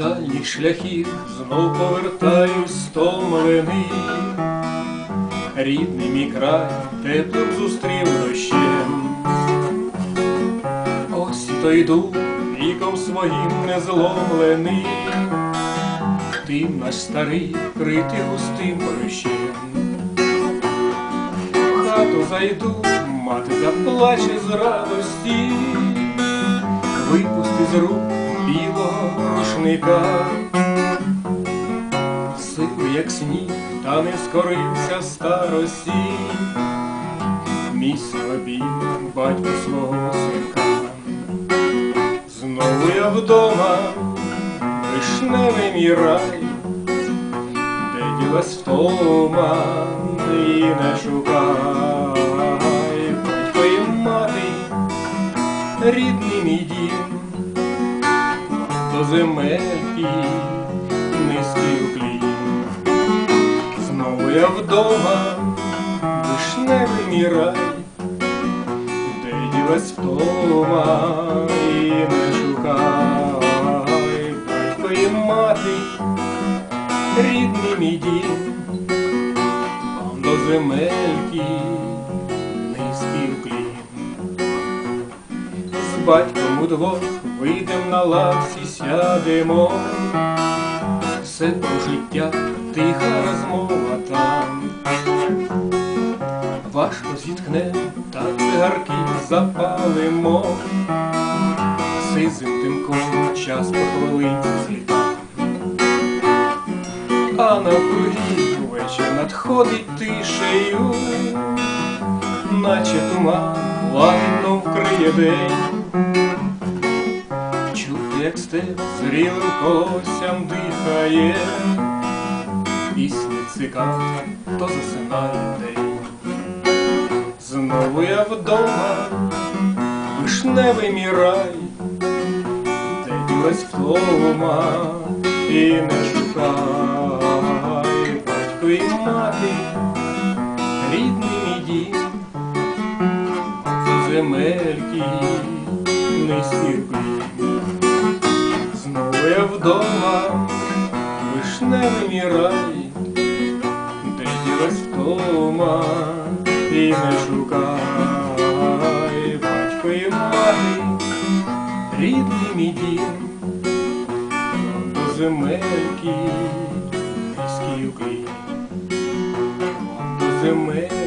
Рідних шляхів знов повертаюсь стомлений, рідний мій край теплим зустрів дощем. Ось і то йду віком своїм незломлений, Тим наш старий критий густим борщем. Хату зайду, мати заплаче з радості, випусти з рук білого рушника. Сивий, як сніг, та не скорився старості, мій слабій батько свого синка. Знову я вдома, вишневий мій рай, де ділась втома, і не шукай, батько і мати, рідний мій дім, земельки низький уклін. Знову я вдома, вишневий мій рай, де ділась втома і не шукай, батько і мати, рідний мій дім, вам до земельки батьком удвох вийдем на лавці, сядемо, все про життя, тиха розмова там. Важко зітхне, та цигарки запалимо, сизим тимком час похвалиться зліта. А навкруги вечір надходить тишею, наче туман лагідно вкриє день. Як степ зрілим колоссям дихає, пісні цикад, то засинає день. Знову я вдома, вишневий мій рай, де ділась втома і не шукай, батько і мати, рідний мій дім, земельки низький уклін. Знову вдома, вишневий рай, де ділась втома і не шукай, батько і мати, рідний мій дім, до земельки уклін, до земельки